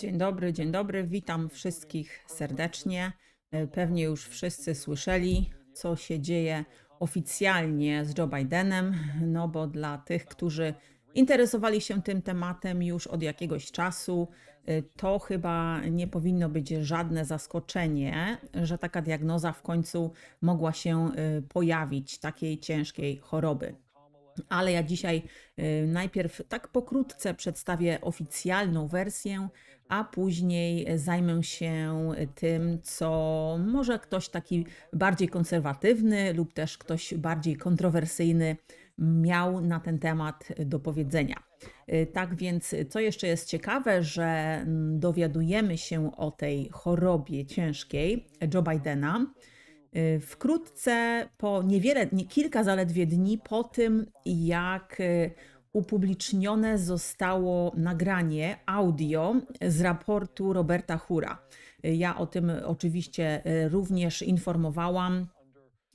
Dzień dobry, dzień dobry. Witam wszystkich serdecznie. E, Pewnie już wszyscy słyszeli, co się dzieje oficjalnie z Joe Bidenem, no bo dla tych, którzy interesowali się tym tematem już od jakiegoś czasu, e, to chyba nie powinno być żadne zaskoczenie, że taka diagnoza w końcu mogła się e, pojawić, takiej ciężkiej choroby. Ale ja dzisiaj najpierw tak pokrótce przedstawię oficjalną wersję, a później zajmę się tym, co może ktoś taki bardziej konserwatywny lub też ktoś bardziej kontrowersyjny miał na ten temat do powiedzenia. Y, Tak więc, co jeszcze jest ciekawe, że mm, dowiadujemy się o tej chorobie ciężkiej Joe Bidena. Y, Wkrótce po niewiele, nie, kilka zaledwie dni po tym, jak y, upublicznione zostało nagranie audio z raportu Roberta Hura. Ja o tym oczywiście y, również informowałam.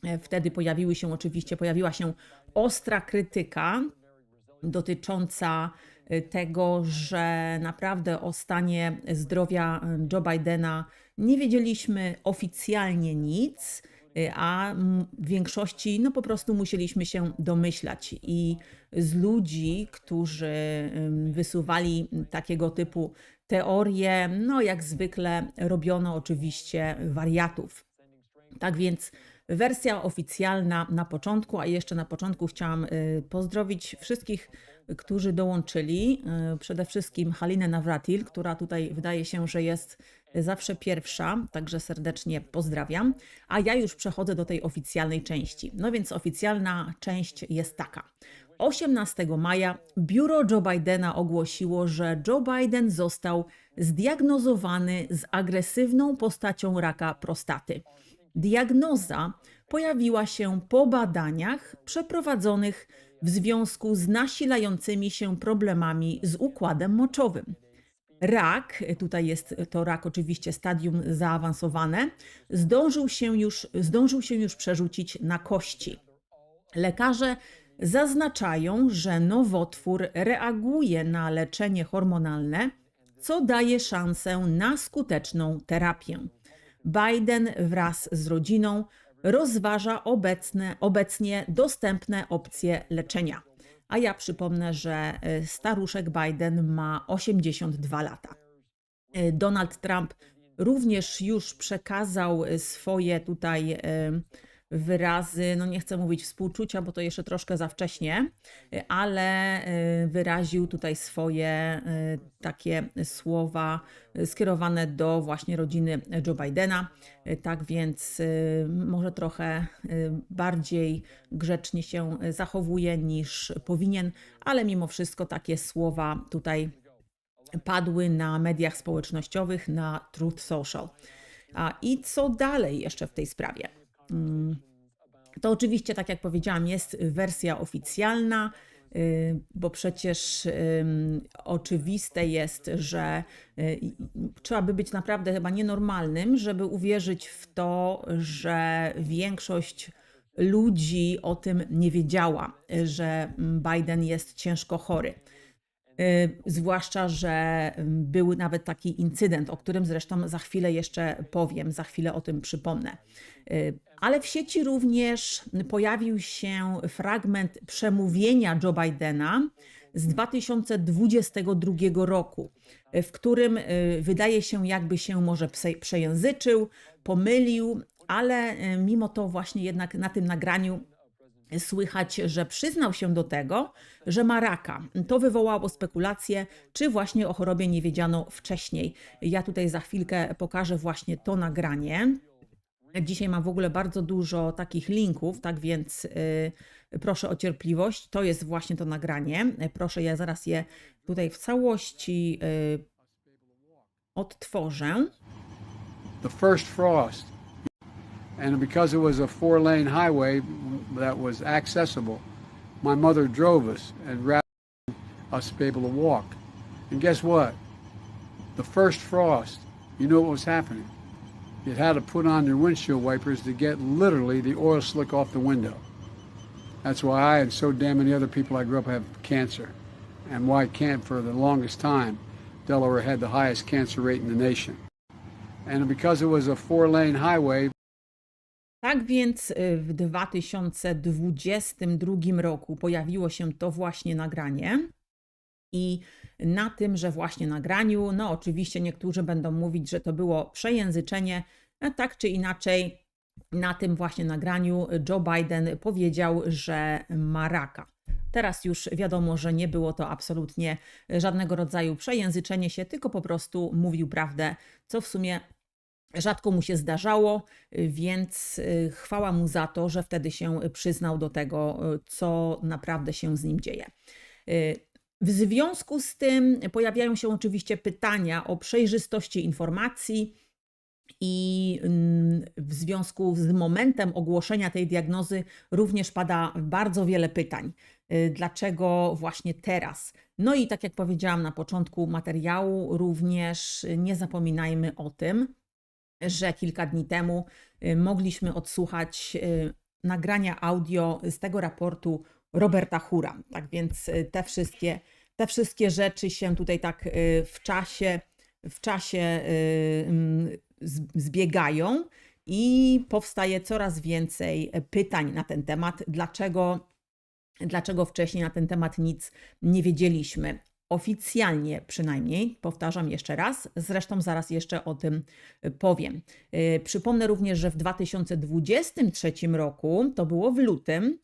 E, Wtedy pojawiły się oczywiście, pojawiła się ostra krytyka dotycząca y, tego, że naprawdę o stanie zdrowia y, Joe Bidena nie wiedzieliśmy oficjalnie nic, a mm, w większości no po prostu musieliśmy się domyślać. I z ludzi, którzy wysuwali takiego typu teorie, no jak zwykle robiono oczywiście wariatów. Tak więc wersja oficjalna na początku, a jeszcze na początku chciałam y, pozdrowić wszystkich, którzy dołączyli. Y, Przede wszystkim Halinę Nawratil, która tutaj wydaje się, że jest zawsze pierwsza, także serdecznie pozdrawiam. A ja już przechodzę do tej oficjalnej części. No więc oficjalna część jest taka. 18 maja biuro Joe Bidena ogłosiło, że Joe Biden został zdiagnozowany z agresywną postacią raka prostaty. Diagnoza pojawiła się po badaniach przeprowadzonych w związku z nasilającymi się problemami z układem moczowym. Rak, tutaj jest to rak oczywiście stadium zaawansowane, zdążył się już, zdążył się już przerzucić na kości. Lekarze zaznaczają, że nowotwór reaguje na leczenie hormonalne, co daje szansę na skuteczną terapię. Biden wraz z rodziną rozważa obecne, obecnie dostępne opcje leczenia. A ja przypomnę, że y, staruszek Biden ma 82 lata. Y, Donald Trump również już przekazał y, swoje tutaj wyrazy, no nie chcę mówić współczucia, bo to jeszcze troszkę za wcześnie, ale y, wyraził tutaj swoje y, takie słowa y, skierowane do właśnie rodziny Joe Bidena. Tak więc może trochę bardziej grzecznie się zachowuje niż powinien, ale mimo wszystko takie słowa tutaj padły na mediach społecznościowych, na Truth Social. A i co dalej jeszcze w tej sprawie? Mm, To oczywiście, tak jak powiedziałam, jest wersja oficjalna, y, bo przecież oczywiste jest, że y, trzeba by być naprawdę chyba nienormalnym, żeby uwierzyć w to, że większość ludzi o tym nie wiedziała, że Biden jest ciężko chory. Y, Zwłaszcza, że ym, był nawet taki incydent, o którym zresztą za chwilę jeszcze powiem, za chwilę o tym przypomnę. Y, Ale w sieci również pojawił się fragment przemówienia Joe Bidena z 2022 roku, y, w którym y, wydaje się, jakby się może przejęzyczył, pomylił, ale y, mimo to właśnie jednak na tym nagraniu słychać, że przyznał się do tego, że ma raka. To wywołało spekulacje, czy właśnie o chorobie nie wiedziano wcześniej. Ja tutaj za chwilkę pokażę właśnie to nagranie. Dzisiaj mam w ogóle bardzo dużo takich linków, tak więc y, proszę o cierpliwość. To jest właśnie to nagranie. Proszę, ja zaraz je tutaj w całości y, odtworzę. the first frost. And because it was a four lane highway that was accessible, my mother drove us and rather than us be able to walk. And guess what? The first frost, you know what was happening? You had to put on your windshield wipers to get literally the oil slick off the window. That's why I and so damn many other people I grew up have cancer, and why can't for the longest time Delaware had the highest cancer rate in the nation. And because it was a four lane highway, Tak więc y, w 2022 roku pojawiło się to właśnie nagranie. I na tymże właśnie nagraniu, no oczywiście niektórzy będą mówić, że to było przejęzyczenie, a tak czy inaczej, na tym właśnie nagraniu Joe Biden powiedział, że ma raka. Teraz już wiadomo, że nie było to absolutnie żadnego rodzaju przejęzyczenie się, tylko po prostu mówił prawdę, co w sumie rzadko mu się zdarzało, więc y, chwała mu za to, że wtedy się przyznał do tego, y, co naprawdę się z nim dzieje. Y, W związku z tym pojawiają się oczywiście pytania o przejrzystości informacji. I mm, w związku z momentem ogłoszenia tej diagnozy również pada bardzo wiele pytań. Dlaczego właśnie teraz? No i tak jak powiedziałam na początku materiału, również nie zapominajmy o tym, że kilka dni temu y, mogliśmy odsłuchać y, nagrania audio z tego raportu Roberta Hura. Tak więc y, te wszystkie, te wszystkie rzeczy się tutaj tak w czasie, w czasie zbiegają i powstaje coraz więcej pytań na ten temat. Dlaczego dlaczego wcześniej na ten temat nic nie wiedzieliśmy. Oficjalnie przynajmniej, powtarzam jeszcze raz, zresztą zaraz jeszcze o tym powiem. Yy, Przypomnę również, że w 2023 roku, to było w lutym,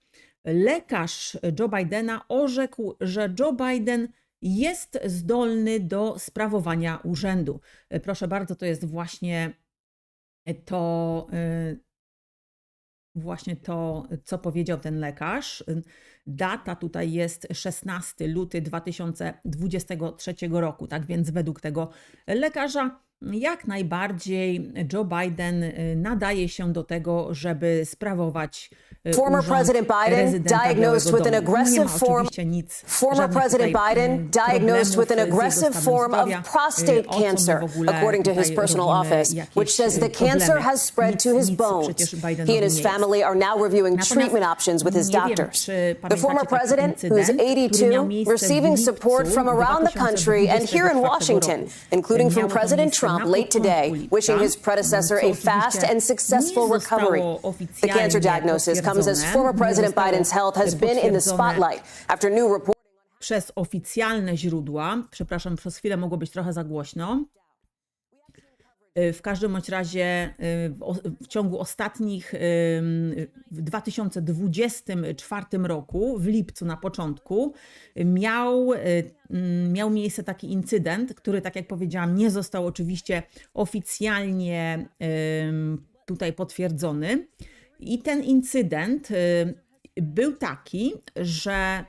lekarz Joe Bidena orzekł, że Joe Biden jest zdolny do sprawowania urzędu. Yy, Proszę bardzo, to jest właśnie to, właśnie to, co powiedział ten lekarz. Data tutaj jest 16 luty 2023 roku, tak więc według tego lekarza jak najbardziej Joe Biden y, nadaje się do tego, żeby sprawować y, Former urząd President Biden rezydenta diagnosed Białego with an Domu. Nie ma aggressive form- oczywiście nic, Former żadnych President tutaj, Biden mm, diagnosed with an problemów z jego aggressive stanem form of zdrowia. Y, prostate o co my cancer, w ogóle according to his tutaj personal robimy office, jakieś, which says y, the cancer problemy. has spread Nic- to his nic bones. przecież He Bidenowi and his nie jest. family are now reviewing Natomiast treatment options with his nie wiem, doctors. czy The pamiętacie former taki president, who is incydent, który miał 82, miejsce w receiving lipcu support from around the country and here in 2024 Washington, roku. including from Miało to President miejsce Trump Um, na late today, wishing his mm-hmm. predecessor a fast and successful recovery. The cancer diagnosis comes as former President Biden's health has been in the spotlight after new reports. przez oficjalne źródła. Przepraszam, przez chwilę mogło być trochę za głośno. Y, W każdym bądź razie y, w, ciągu ostatnich, w 2024 roku, w lipcu na początku, miał, y, mm, miał miejsce taki incydent, który, tak jak powiedziałam, nie został oczywiście oficjalnie tutaj potwierdzony. I ten incydent był taki, że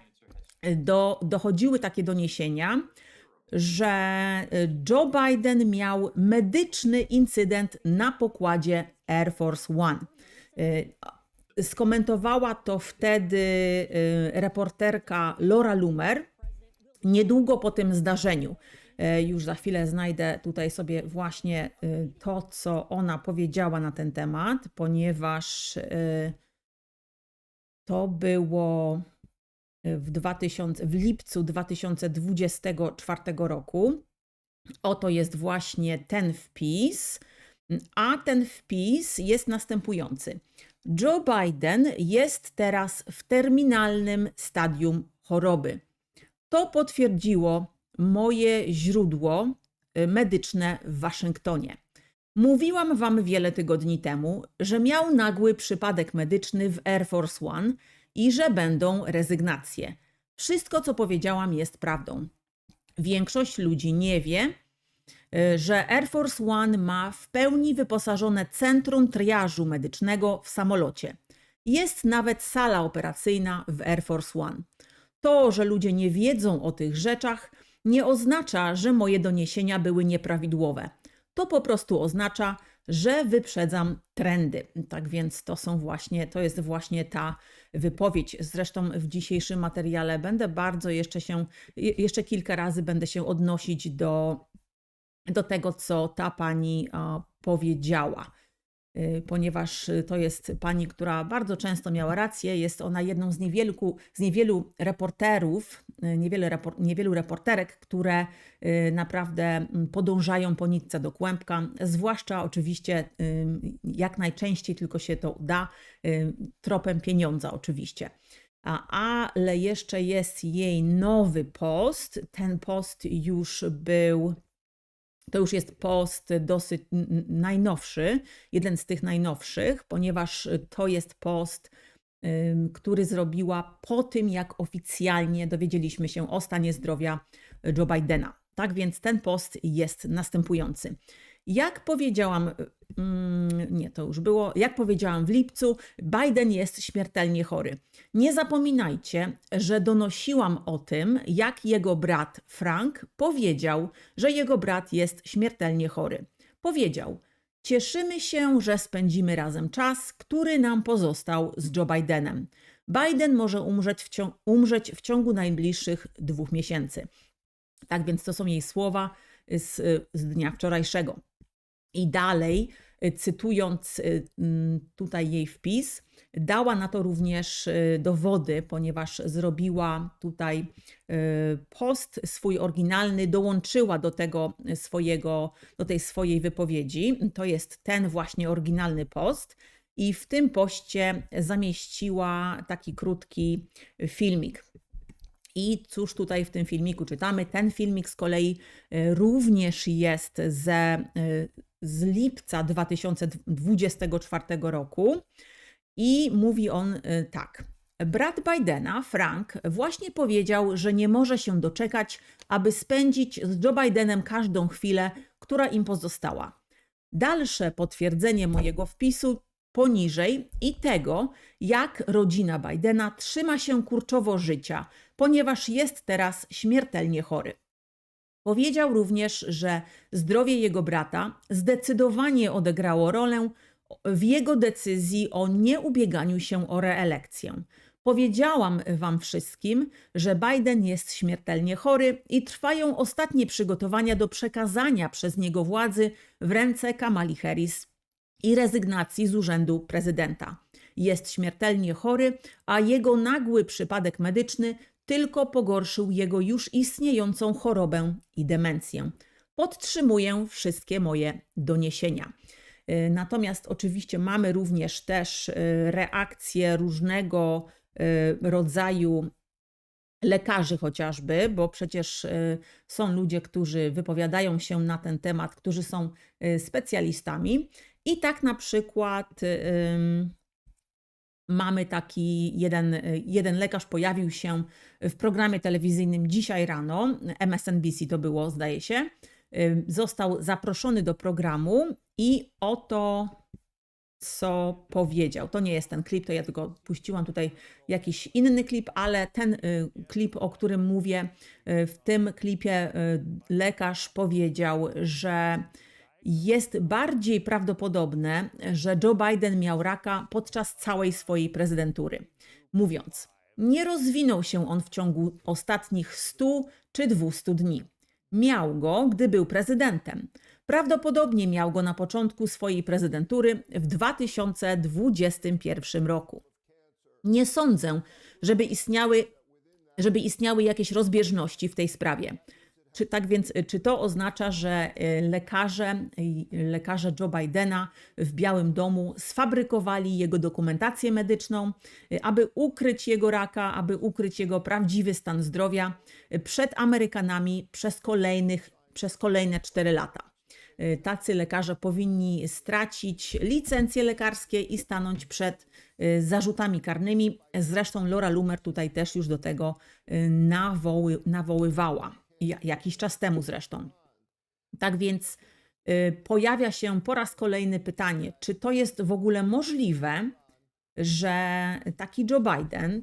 do, dochodziły takie doniesienia, że Joe Biden miał medyczny incydent na pokładzie Air Force One. Y, Skomentowała to wtedy y, reporterka Laura Loomer niedługo po tym zdarzeniu. Y, Już za chwilę znajdę tutaj sobie właśnie y, to, co ona powiedziała na ten temat, ponieważ y, to było w, 2000, w lipcu 2024 roku. Oto jest właśnie ten wpis, a ten wpis jest następujący. Joe Biden jest teraz w terminalnym stadium choroby. To potwierdziło moje źródło y, medyczne w Waszyngtonie. Mówiłam Wam wiele tygodni temu, że miał nagły przypadek medyczny w Air Force One i że będą rezygnacje. Wszystko, co powiedziałam, jest prawdą. Większość ludzi nie wie, y, że Air Force One ma w pełni wyposażone centrum triażu medycznego w samolocie. Jest nawet sala operacyjna w Air Force One. To, że ludzie nie wiedzą o tych rzeczach, nie oznacza, że moje doniesienia były nieprawidłowe. To po prostu oznacza, że wyprzedzam trendy. Tak więc to są właśnie, to jest właśnie ta wypowiedź. Zresztą w dzisiejszym materiale będę bardzo jeszcze się, je- jeszcze kilka razy będę się odnosić do, do tego, co ta pani powiedziała. Y, ponieważ y, to jest pani, która bardzo często miała rację. Jest ona jedną z niewielu, z niewielu reporterów, y, niewiele repor, niewielu reporterek, które naprawdę mm, podążają po nitce do kłębka, zwłaszcza oczywiście jak najczęściej tylko się to uda, tropem pieniądza oczywiście. Ale jeszcze jest jej nowy post. Ten post już był to już jest post dosyć najnowszy, jeden z tych najnowszych, ponieważ to jest post, który zrobiła po tym, jak oficjalnie dowiedzieliśmy się o stanie zdrowia Joe Bidena. Tak więc ten post jest następujący. Jak powiedziałam, mm, nie, to już było, jak powiedziałam w lipcu, Biden jest śmiertelnie chory. Nie zapominajcie, że donosiłam o tym, jak jego brat Frank powiedział, że jego brat jest śmiertelnie chory. Powiedział: Cieszymy się, że spędzimy razem czas, który nam pozostał z Joe Bidenem. Biden może umrzeć w, cią- umrzeć w ciągu najbliższych dwóch miesięcy. Tak więc to są jej słowa z, z dnia wczorajszego. I dalej, y, cytując y, mm, tutaj jej wpis, dała na to również y, dowody, ponieważ zrobiła tutaj post swój oryginalny, dołączyła do tego swojego, do tej swojej wypowiedzi. To jest ten właśnie oryginalny post. I w tym poście zamieściła taki krótki filmik. I cóż tutaj w tym filmiku czytamy? Ten filmik z kolei również jest ze, z lipca 2024 roku i mówi on y, tak. Brat Bidena, Frank, właśnie powiedział, że nie może się doczekać, aby spędzić z Joe Bidenem każdą chwilę, która im pozostała. Dalsze potwierdzenie mojego wpisu poniżej i tego, jak rodzina Bidena trzyma się kurczowo życia, ponieważ jest teraz śmiertelnie chory. Powiedział również, że zdrowie jego brata zdecydowanie odegrało rolę w jego decyzji o nieubieganiu się o reelekcję. Powiedziałam Wam wszystkim, że Biden jest śmiertelnie chory i trwają ostatnie przygotowania do przekazania przez niego władzy w ręce Kamali Harris i rezygnacji z urzędu prezydenta. Jest śmiertelnie chory, a jego nagły przypadek medyczny tylko pogorszył jego już istniejącą chorobę i demencję. Podtrzymuję wszystkie moje doniesienia. Y, Natomiast oczywiście mamy również też y, reakcje różnego y, rodzaju lekarzy chociażby, bo przecież są ludzie, którzy wypowiadają się na ten temat, którzy są specjalistami. I tak na przykład mamy taki jeden, y, jeden lekarz pojawił się w programie telewizyjnym dzisiaj rano, MSNBC to było, zdaje się. Został zaproszony do programu i oto co powiedział. To nie jest ten klip, to ja tylko puściłam tutaj jakiś inny klip, ale ten y, klip, o którym mówię, y, w tym klipie lekarz powiedział, że jest bardziej prawdopodobne, że Joe Biden miał raka podczas całej swojej prezydentury. Mówiąc, nie rozwinął się on w ciągu ostatnich 100 czy 200 dni. Miał go, gdy był prezydentem. Prawdopodobnie miał go na początku swojej prezydentury w 2021 roku. Nie sądzę, żeby istniały, żeby istniały jakieś rozbieżności w tej sprawie. Czy tak więc, czy to oznacza, że y, lekarze, y, lekarze Joe Bidena w Białym Domu sfabrykowali jego dokumentację medyczną, y, aby ukryć jego raka, aby ukryć jego prawdziwy stan zdrowia y, przed Amerykanami przez, kolejnych, przez kolejne 4 lata? Y, Tacy lekarze powinni stracić licencje lekarskie i stanąć przed y, zarzutami karnymi. Zresztą Laura Lumer tutaj też już do tego y, nawoły, nawoływała, jakiś czas temu zresztą. Tak więc y, pojawia się po raz kolejny pytanie, czy to jest w ogóle możliwe, że taki Joe Biden,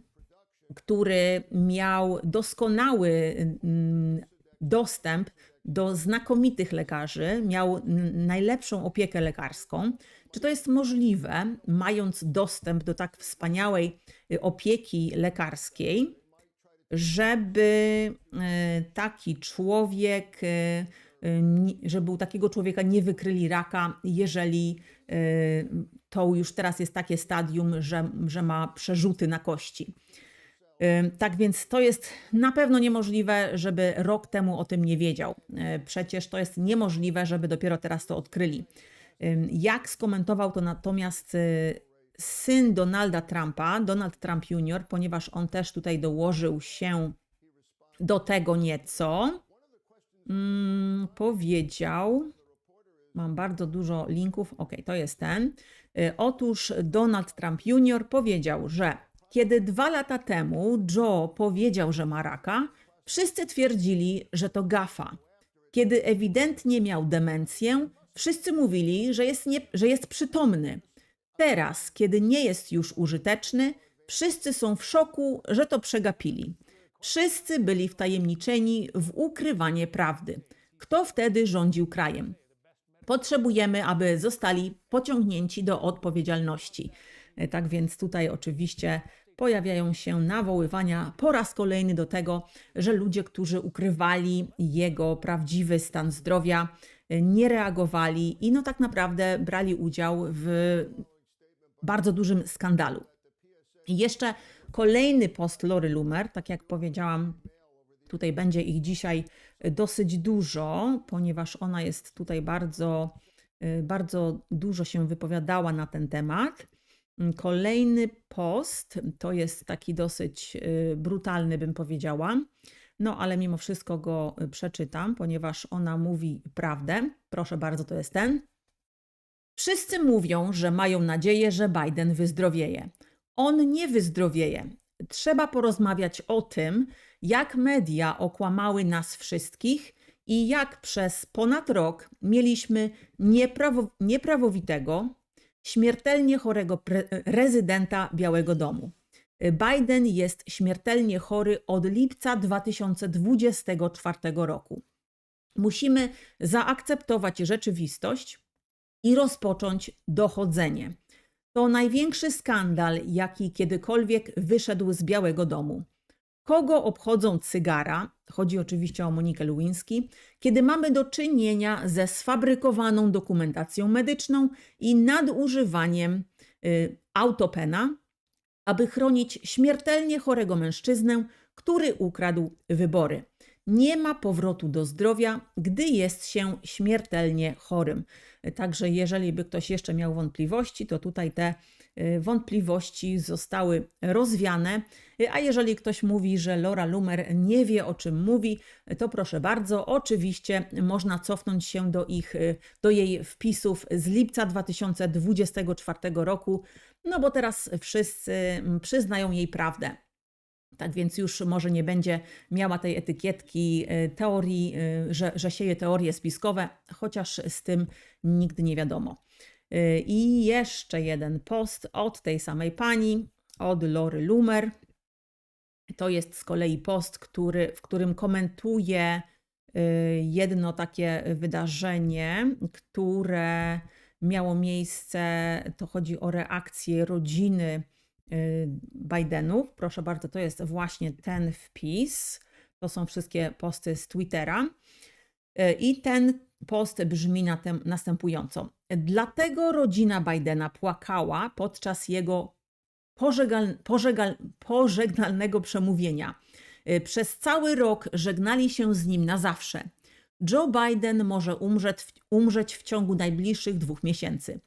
który miał doskonały mm, dostęp do znakomitych lekarzy, miał najlepszą opiekę lekarską. Czy to jest możliwe, mając dostęp do tak wspaniałej y, opieki lekarskiej, żeby y, taki człowiek y, ni- żeby u takiego człowieka nie wykryli raka, jeżeli to już teraz jest takie stadium, że, że ma przerzuty na kości. Tak więc to jest na pewno niemożliwe, żeby rok temu o tym nie wiedział. Przecież to jest niemożliwe, żeby dopiero teraz to odkryli. Jak skomentował to natomiast syn Donalda Trumpa, Donald Trump Jr., ponieważ on też tutaj dołożył się do tego nieco, mm, powiedział, mam bardzo dużo linków, ok, to jest ten. Y, Otóż Donald Trump Jr. powiedział, że kiedy dwa lata temu Joe powiedział, że ma raka, wszyscy twierdzili, że to gafa. Kiedy ewidentnie miał demencję, wszyscy mówili, że jest, nie, że jest przytomny. Teraz, kiedy nie jest już użyteczny, wszyscy są w szoku, że to przegapili. Wszyscy byli wtajemniczeni w ukrywanie prawdy. Kto wtedy rządził krajem? Potrzebujemy, aby zostali pociągnięci do odpowiedzialności. E, Tak więc tutaj oczywiście pojawiają się nawoływania po raz kolejny do tego, że ludzie, którzy ukrywali jego prawdziwy stan zdrowia, e, nie reagowali i no tak naprawdę brali udział w bardzo dużym skandalu. I jeszcze kolejny post Lory Lumer, tak jak powiedziałam, tutaj będzie ich dzisiaj dosyć dużo, ponieważ ona jest tutaj bardzo, y, bardzo dużo się wypowiadała na ten temat. Kolejny post to jest taki dosyć y, brutalny, bym powiedziała. No, ale mimo wszystko go y, przeczytam, ponieważ ona mówi prawdę. Proszę bardzo, to jest ten. Wszyscy mówią, że mają nadzieję, że Biden wyzdrowieje. On nie wyzdrowieje. Trzeba porozmawiać o tym, jak media okłamały nas wszystkich i jak przez ponad rok mieliśmy nieprawo, nieprawowitego, śmiertelnie chorego pre, rezydenta Białego Domu. Biden jest śmiertelnie chory od lipca 2024 roku. Musimy zaakceptować rzeczywistość i rozpocząć dochodzenie. To największy skandal, jaki kiedykolwiek wyszedł z Białego Domu. Kogo obchodzą cygara? Chodzi oczywiście o Monikę Lewinsky, kiedy mamy do czynienia ze sfabrykowaną dokumentacją medyczną i nadużywaniem y, autopena, aby chronić śmiertelnie chorego mężczyznę, który ukradł wybory. Nie ma powrotu do zdrowia, gdy jest się śmiertelnie chorym. Także jeżeli by ktoś jeszcze miał wątpliwości, to tutaj te y, wątpliwości zostały rozwiane. A jeżeli ktoś mówi, że Laura Lumer nie wie o czym mówi, to proszę bardzo, oczywiście można cofnąć się do ich, y, do jej wpisów z lipca 2024 roku, no bo teraz wszyscy mm, przyznają jej prawdę. Tak więc już może nie będzie miała tej etykietki y, teorii, y, że, że sieje teorie spiskowe, chociaż z tym nigdy nie wiadomo. Y, I jeszcze jeden post od tej samej pani, od Lory Lumer. To jest z kolei post, który, w którym komentuje jedno takie wydarzenie, które miało miejsce. To chodzi o reakcję rodziny Bidenów. Proszę bardzo, to jest właśnie ten wpis. To są wszystkie posty z Twittera. Y, I ten post brzmi na tem, następująco. Dlatego rodzina Bidena płakała podczas jego pożegal, pożegal, pożegnalnego przemówienia. Y, Przez cały rok żegnali się z nim na zawsze. Joe Biden może umrzeć, umrzeć w ciągu najbliższych dwóch miesięcy.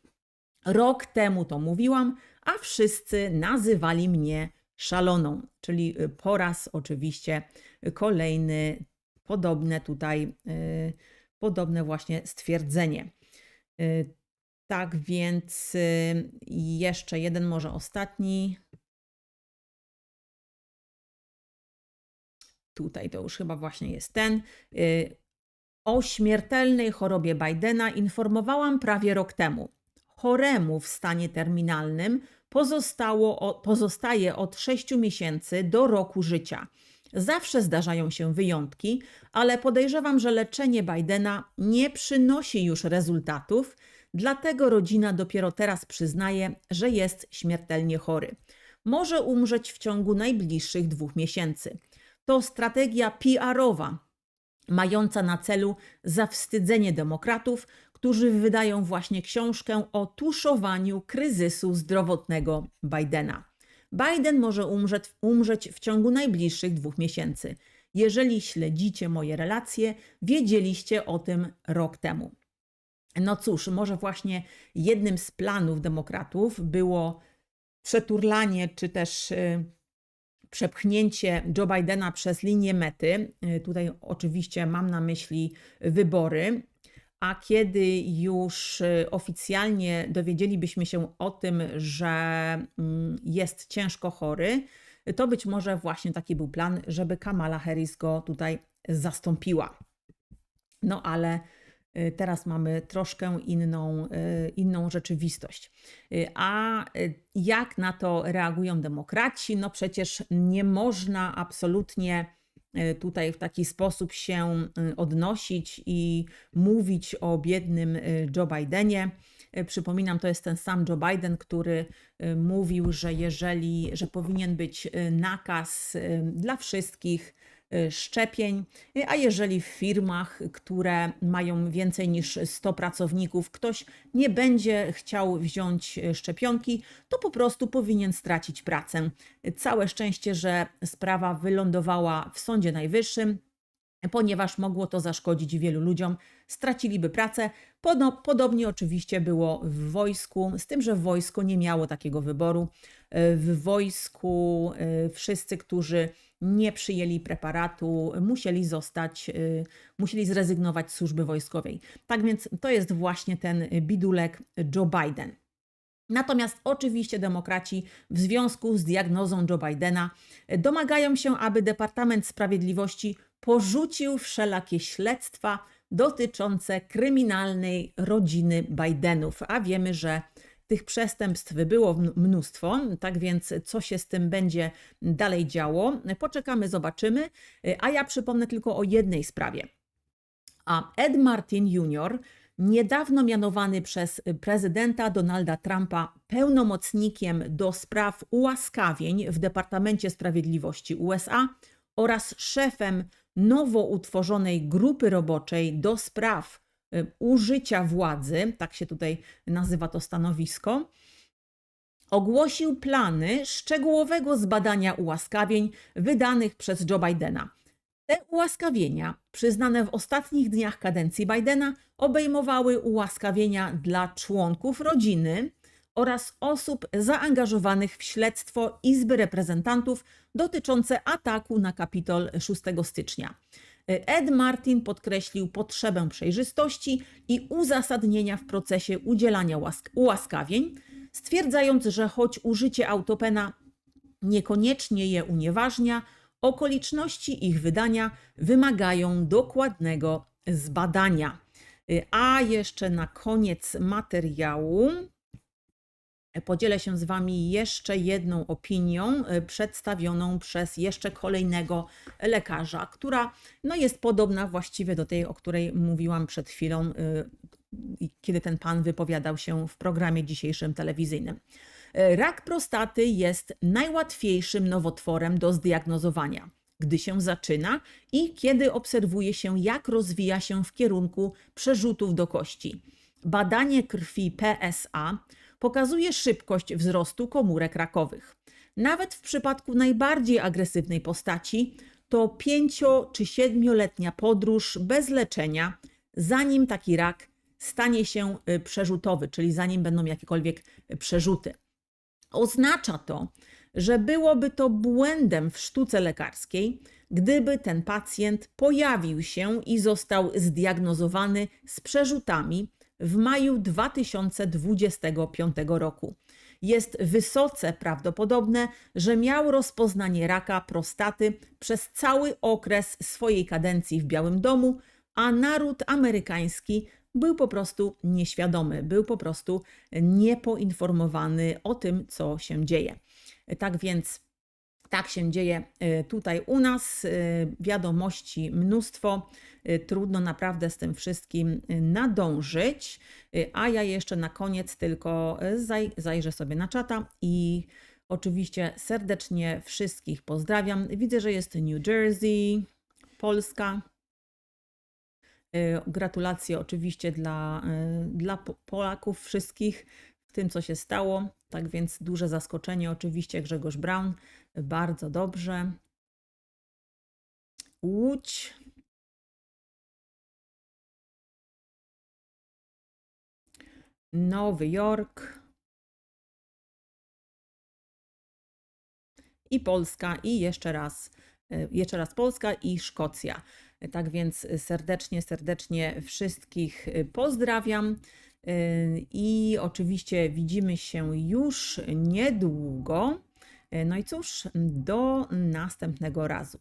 Rok temu to mówiłam, a wszyscy nazywali mnie szaloną, czyli y, po raz oczywiście kolejny podobne tutaj, y, podobne właśnie stwierdzenie. Y, Tak więc jeszcze jeden, może ostatni. Tutaj to już chyba właśnie jest ten. O śmiertelnej chorobie Bidena informowałam prawie rok temu. Choremu w stanie terminalnym pozostało, pozostaje od 6 miesięcy do roku życia. Zawsze zdarzają się wyjątki, ale podejrzewam, że leczenie Bidena nie przynosi już rezultatów, dlatego rodzina dopiero teraz przyznaje, że jest śmiertelnie chory. Może umrzeć w ciągu najbliższych dwóch miesięcy. To strategia PR-owa, mająca na celu zawstydzenie demokratów, którzy wydają właśnie książkę o tuszowaniu kryzysu zdrowotnego Bidena. Biden może umrzeć, umrzeć w ciągu najbliższych dwóch miesięcy. Jeżeli śledzicie moje relacje, wiedzieliście o tym rok temu. No cóż, może właśnie jednym z planów demokratów było przeturlanie czy też y, przepchnięcie Joe Bidena przez linię mety. Y, Tutaj oczywiście mam na myśli wybory. A kiedy już y, oficjalnie dowiedzielibyśmy się o tym, że mm, jest ciężko chory, to być może właśnie taki był plan, żeby Kamala Harris go tutaj zastąpiła. No ale y, teraz mamy troszkę inną, y, inną rzeczywistość. A jak na to reagują demokraci? No przecież nie można absolutnie tutaj w taki sposób się y, odnosić i mówić o biednym y, Joe Bidenie. Y, Przypominam, to jest ten sam Joe Biden, który y, mówił, że jeżeli, że powinien być y, nakaz y, dla wszystkich y, szczepień, y, a jeżeli w firmach, które mają więcej niż 100 pracowników, ktoś nie będzie chciał wziąć y, szczepionki, to po prostu powinien stracić pracę. Y, Całe szczęście, że sprawa wylądowała w Sądzie Najwyższym, ponieważ mogło to zaszkodzić wielu ludziom, straciliby pracę. Podo- Podobnie oczywiście było w wojsku, z tym, że wojsko nie miało takiego wyboru. Y, W wojsku y, wszyscy, którzy nie przyjęli preparatu, musieli zostać, y, musieli zrezygnować z służby wojskowej. Tak więc to jest właśnie ten bidulek Joe Biden. Natomiast oczywiście demokraci w związku z diagnozą Joe Bidena domagają się, aby Departament Sprawiedliwości porzucił wszelakie śledztwa dotyczące kryminalnej rodziny Bidenów. A wiemy, że tych przestępstw było mn- mnóstwo, tak więc co się z tym będzie dalej działo, poczekamy, zobaczymy. A ja przypomnę tylko o jednej sprawie. A Ed Martin Jr., niedawno mianowany przez prezydenta Donalda Trumpa pełnomocnikiem do spraw ułaskawień w Departamencie Sprawiedliwości USA oraz szefem nowo utworzonej grupy roboczej do spraw użycia władzy, tak się tutaj nazywa to stanowisko, ogłosił plany szczegółowego zbadania ułaskawień wydanych przez Joe Bidena. Te ułaskawienia, przyznane w ostatnich dniach kadencji Bidena, obejmowały ułaskawienia dla członków rodziny oraz osób zaangażowanych w śledztwo Izby Reprezentantów dotyczące ataku na Kapitol 6 stycznia. Ed Martin podkreślił potrzebę przejrzystości i uzasadnienia w procesie udzielania łask- ułaskawień, stwierdzając, że choć użycie autopena niekoniecznie je unieważnia, okoliczności ich wydania wymagają dokładnego zbadania. Y, A jeszcze na koniec materiału podzielę się z Wami jeszcze jedną opinią y, przedstawioną przez jeszcze kolejnego lekarza, która no, jest podobna właściwie do tej, o której mówiłam przed chwilą, i kiedy ten pan wypowiadał się w programie dzisiejszym telewizyjnym. Rak prostaty jest najłatwiejszym nowotworem do zdiagnozowania, gdy się zaczyna i kiedy obserwuje się, jak rozwija się w kierunku przerzutów do kości. Badanie krwi PSA pokazuje szybkość wzrostu komórek rakowych. Nawet w przypadku najbardziej agresywnej postaci to pięcio czy siedmioletnia podróż bez leczenia, zanim taki rak stanie się y, przerzutowy, czyli zanim będą jakiekolwiek y, przerzuty. Oznacza to, że byłoby to błędem w sztuce lekarskiej, gdyby ten pacjent pojawił się i został zdiagnozowany z przerzutami w maju 2025 roku. Jest wysoce prawdopodobne, że miał rozpoznanie raka prostaty przez cały okres swojej kadencji w Białym Domu, a naród amerykański był po prostu nieświadomy, był po prostu niepoinformowany o tym, co się dzieje. Tak więc tak się dzieje y, tutaj u nas. y, Wiadomości mnóstwo. y, Trudno naprawdę z tym wszystkim nadążyć. A ja jeszcze na koniec tylko zaj zajrzę sobie na czata i oczywiście serdecznie wszystkich pozdrawiam. Widzę, że jest New Jersey, Polska. Gratulacje oczywiście dla, dla Po- Polaków wszystkich w tym, co się stało. Tak więc duże zaskoczenie oczywiście Grzegorz Braun. Bardzo dobrze. Łódź. Nowy Jork. I Polska, i jeszcze raz, y, jeszcze raz Polska i Szkocja. Tak więc serdecznie, serdecznie wszystkich pozdrawiam. Y, I oczywiście widzimy się już niedługo. No i cóż, do następnego razu.